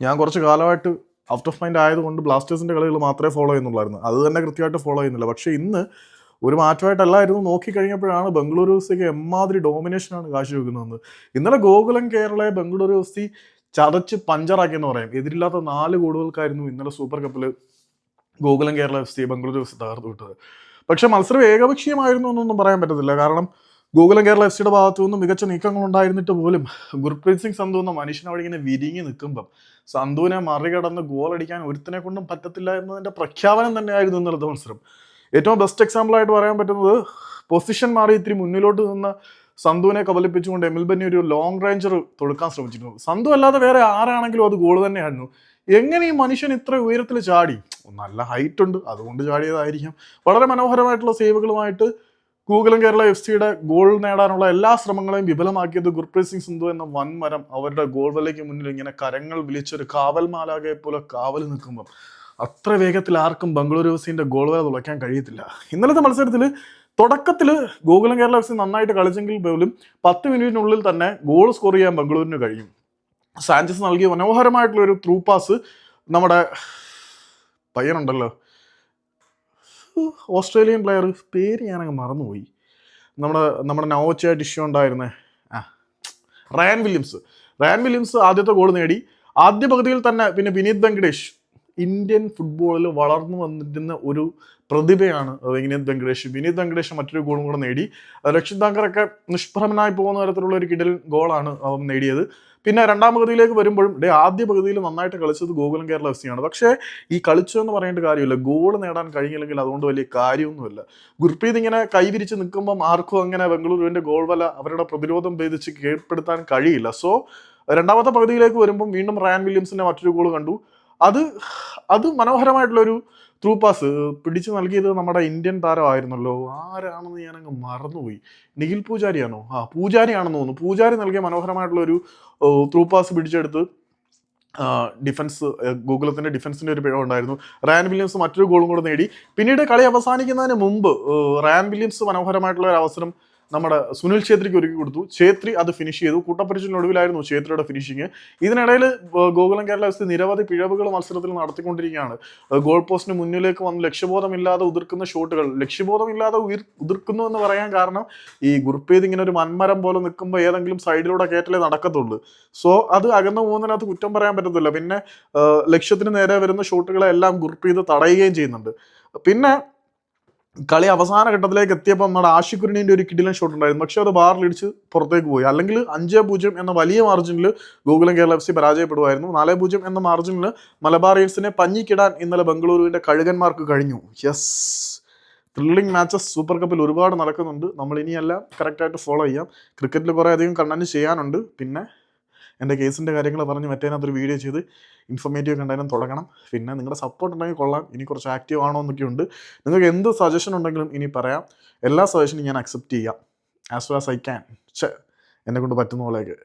ഞാൻ കുറച്ച് കാലമായിട്ട് ഔട്ട് ഓഫ് മൈൻഡ് ആയതുകൊണ്ട് ബ്ലാസ്റ്റേഴ്സിന്റെ കളികൾ മാത്രമേ ഫോളോ ചെയ്യുന്നുള്ളായിരുന്നു. അത് തന്നെ കൃത്യമായിട്ട് ഫോളോ ചെയ്യുന്നില്ല. പക്ഷേ ഇന്ന് ഒരു മാറ്റമായിട്ടല്ലായിരുന്നു നോക്കിക്കഴിഞ്ഞപ്പോഴാണ് ബംഗളൂരു എഫ്സിക്ക് എമ്മാതിരി ഡോമിനേഷനാണ് കാഴ്ചവെക്കുന്നത് ഇന്നലെ ഗോകുലം കേരളയെ ബംഗളൂരു എഫ് സി ചതച്ച് പഞ്ചറാക്കി എന്ന് പറയാം. എതിരില്ലാത്ത നാല് ഗോളുകൾക്കായിരുന്നു ഇന്നലെ സൂപ്പർ കപ്പിൽ Gokulam Kerala F C Bengaluru F C തകർത്ത് വിട്ടത്. പക്ഷേ മത്സരം ഏകപക്ഷീയമായിരുന്നു എന്നൊന്നും പറയാൻ പറ്റത്തില്ല. കാരണം ഗോകുലം കേരള എഫ് സിയുടെ ഭാഗത്തു നിന്നും മികച്ച നീക്കങ്ങൾ ഉണ്ടായിരുന്നിട്ട് പോലും ഗുർപ്രീത് സിംഗ് സന്ധു എന്ന മനുഷ്യനെ അവിടെ ഇങ്ങനെ വിരിഞ്ഞ് നിൽക്കുമ്പം സന്ധുവിനെ മറികടന്ന് ഗോൾ അടിക്കാൻ ഒരുത്തിനെ കൊണ്ടും പറ്റത്തില്ല എന്നതിന്റെ പ്രഖ്യാപനം തന്നെയായിരുന്നു ഇന്നലത്തെ മത്സരം. ഏറ്റവും ബെസ്റ്റ് എക്സാമ്പിൾ ആയിട്ട് പറയാൻ പറ്റുന്നത് പൊസിഷൻ മാറി ഇത്തിരി മുന്നിലോട്ട് നിന്ന് സന്ധുവിനെ കബലിപ്പിച്ചുകൊണ്ട് എമിൽ ബന്നി ഒരു ലോങ് റേഞ്ചർ തൊടുക്കാൻ ശ്രമിച്ചിരുന്നു. സന്ധു അല്ലാതെ വേറെ ആരാണെങ്കിലും അത് ഗോൾ തന്നെയായിരുന്നു. എങ്ങനെ ഈ മനുഷ്യൻ ഇത്ര ഉയരത്തിൽ ചാടി? നല്ല ഹൈറ്റ് ഉണ്ട് അതുകൊണ്ട് ചാടിയതായിരിക്കാം. വളരെ മനോഹരമായിട്ടുള്ള സേവുകളുമായിട്ട് ഗൂഗിളും കേരള എഫ് സിയുടെ ഗോൾ നേടാനുള്ള എല്ലാ ശ്രമങ്ങളെയും വിഫലമാക്കിയത് ഗുർപ്രീത് സിംഗ് സിന്ധു എന്ന വൻമരം. അവരുടെ ഗോൾ വലയ്ക്ക് മുന്നിൽ ഇങ്ങനെ കരങ്ങൾ വിളിച്ചൊരു കാവൽ മാലാകയെ പോലെ കാവൽ നിൽക്കുമ്പോൾ അത്ര വേഗത്തിൽ ആർക്കും ബംഗളൂരു എഫ് സിന്റെ ഗോൾ വല തുളയ്ക്കാൻ കഴിയത്തില്ല. ഇന്നലത്തെ മത്സരത്തിൽ തുടക്കത്തിൽ ഗോകുലം കേരള എഫ് സി നന്നായിട്ട് കളിച്ചെങ്കിൽ പോലും പത്ത് മിനിറ്റിനുള്ളിൽ തന്നെ ഗോൾ സ്കോർ ചെയ്യാൻ ബംഗളൂരിന് കഴിയും. സാഞ്ചസ് നൽകിയ മനോഹരമായിട്ടുള്ള ഒരു ത്രൂ പാസ് നമ്മുടെ പയ്യനുണ്ടല്ലോ. ഓസ്ട്രേലിയൻ പ്ലെയർ പേര് ഞാനങ്ങ് മറന്നുപോയി. നമ്മുടെ നമ്മുടെ നവോച്ചയായിട്ട് ഇഷ്യൂ ഉണ്ടായിരുന്നേ. ആ റയാൻ വില്യംസ് റയാൻ വില്യംസ് ആദ്യത്തെ ഗോൾ നേടി. ആദ്യ പകുതിയിൽ തന്നെ പിന്നെ വിനീത് വെങ്കടേഷ് ഇന്ത്യൻ ഫുട്ബോളിൽ വളർന്നു വന്നിരുന്ന ഒരു പ്രതിഭയാണ് വിനീത് വെങ്കടേഷ്. വിനീത് വെങ്കടേഷ് മറ്റൊരു ഗോളും കൂടെ നേടി. രക്ഷിത് താങ്കറൊക്കെ നിഷ്പ്രഭനായി പോകുന്ന തരത്തിലുള്ള ഒരു കിടൽ ഗോളാണ് അവൻ നേടിയത്. പിന്നെ രണ്ടാം പകുതിയിലേക്ക് വരുമ്പോഴും ഡേ ആദ്യ പകുതിയിൽ നന്നായിട്ട് കളിച്ചത് ഗോകുലം കേരള എഫ് സിയാണ് പക്ഷേ ഈ കളിച്ചു എന്ന് പറയേണ്ട കാര്യമില്ല. ഗോൾ നേടാൻ കഴിഞ്ഞില്ലെങ്കിൽ അതുകൊണ്ട് വലിയ കാര്യമൊന്നുമില്ല. ഗുർപ്രീത് ഇങ്ങനെ കൈവിരിച്ച് നിൽക്കുമ്പം ആർക്കും അങ്ങനെ ബംഗളൂരുവിന്റെ ഗോൾ വല അവരുടെ പ്രതിരോധം ഭേദിച്ച് കീഴ്പ്പെടുത്താൻ കഴിയില്ല. സോ രണ്ടാമത്തെ പകുതിയിലേക്ക് വരുമ്പം വീണ്ടും റയാൻ വില്യംസിന്റെ മറ്റൊരു ഗോൾ കണ്ടു. അത് അത് മനോഹരമായിട്ടുള്ളൊരു ത്രൂ പാസ്. പിടിച്ചു നൽകിയത് നമ്മുടെ ഇന്ത്യൻ താരമായിരുന്നല്ലോ. ആരാണെന്ന് ഞാനങ്ങ് മറന്നുപോയി. നിഖിൽ പൂജാരിയാണോ? ആ പൂജാരിയാണെന്ന് തോന്നുന്നു. പൂജാരി നൽകിയ മനോഹരമായിട്ടുള്ള ഒരു ത്രൂ പാസ് പിടിച്ചെടുത്ത് ഡിഫൻസ് ഗൂഗിളത്തിന്റെ ഡിഫൻസിന്റെ ഒരു പിഴവുണ്ടായിരുന്നു റയാൻ വില്യംസ് മറ്റൊരു ഗോളും കൂടെ നേടി. പിന്നീട് കളി അവസാനിക്കുന്നതിന് മുമ്പ് റയാൻ വില്യംസ് മനോഹരമായിട്ടുള്ള ഒരു അവസരം നമ്മുടെ സുനിൽ ഛേത്രിക്ക് ഒരുക്കി കൊടുത്തു. ഛേത്രി അത് ഫിനിഷ് ചെയ്തു. കൂട്ടപ്പരിച്ചിനൊടുവിലായിരുന്നു ഛേത്രിയുടെ ഫിനിഷിങ് ഇതിനിടയിൽ ഗോകുലം കേരള എഫ് സി നിരവധി പിഴവുകൾ മത്സരത്തിൽ നടത്തിക്കൊണ്ടിരിക്കുകയാണ്. ഗോൾ പോസ്റ്റിന് മുന്നിലേക്ക് വന്ന് ലക്ഷ്യബോധമില്ലാതെ ഉതിർക്കുന്ന ഷോട്ടുകൾ ലക്ഷ്യബോധമില്ലാതെ ഉതിർക്കുന്നു എന്ന് പറയാൻ കാരണം ഈ ഗുർപ്രീത് ഇങ്ങനെ ഒരു മന്മരം പോലെ നിൽക്കുമ്പോൾ ഏതെങ്കിലും സൈഡിലൂടെ കയറ്റലേ നടക്കത്തുള്ളൂ. സോ അത് അകന്നു പോകുന്നതിനകത്ത് കുറ്റം പറയാൻ പറ്റത്തില്ല. പിന്നെ ലക്ഷ്യത്തിന് നേരെ വരുന്ന ഷോട്ടുകളെല്ലാം ഗുർപ്രീത് തടയുകയും ചെയ്യുന്നുണ്ട്. പിന്നെ കളി അവസാന ഘട്ടത്തിലേക്ക് എത്തിയപ്പോൾ നമ്മുടെ ആഷിഖുരിനിന്റെ ഒരു കിടിലൻ ഷോട്ട് ഉണ്ടായിരുന്നു. പക്ഷെ അത് ബാറിലിടിച്ച് പുറത്തേക്ക് പോയി. അല്ലെങ്കിൽ അഞ്ച് പൂജ്യം എന്ന വലിയ മാർജിനിൽ ഗോകുലം കേരള എഫ് സി പരാജയപ്പെടുമായിരുന്നു. നാല് പൂജ്യം എന്ന മാർജിനിൽ മലബാറിയൻസിനെ പഞ്ഞിക്കിടാൻ ഇന്നലെ ബംഗളൂരുവിന്റെ കഴുകന്മാർക്ക് കഴിഞ്ഞു. യെസ് ത്രില്ലിംഗ് മാച്ചസ് സൂപ്പർ കപ്പിൽ ഒരുപാട് നടക്കുന്നുണ്ട്. നമ്മൾ ഇനിയെല്ലാം കറക്റ്റായിട്ട് ഫോളോ ചെയ്യാം. ക്രിക്കറ്റിൽ കുറേ അധികം കണ്ണന് ചെയ്യാനുണ്ട്. പിന്നെ എന്റെ കേസിന്റെ കാര്യങ്ങൾ പറഞ്ഞ് മറ്റേനകത്തൊരു വീഡിയോ ചെയ്ത് ഇൻഫർമേറ്റീവ് കണ്ടതിനും തുടങ്ങണം. പിന്നെ നിങ്ങളുടെ സപ്പോർട്ട് ഉണ്ടെങ്കിൽ കൊള്ളാം. ഇനി കുറച്ച് ആക്റ്റീവ് ആണോ എന്നൊക്കെ ഉണ്ട്. നിങ്ങൾക്ക് എന്ത് സജഷൻ ഉണ്ടെങ്കിലും ഇനി പറയാം. എല്ലാ സജഷനും ഞാൻ അക്സെപ്റ്റ് ചെയ്യാം. ആസ് വാസ് ഐ ക്യാൻ എന്നെ കൊണ്ട് പറ്റുന്ന പോലെയൊക്കെ.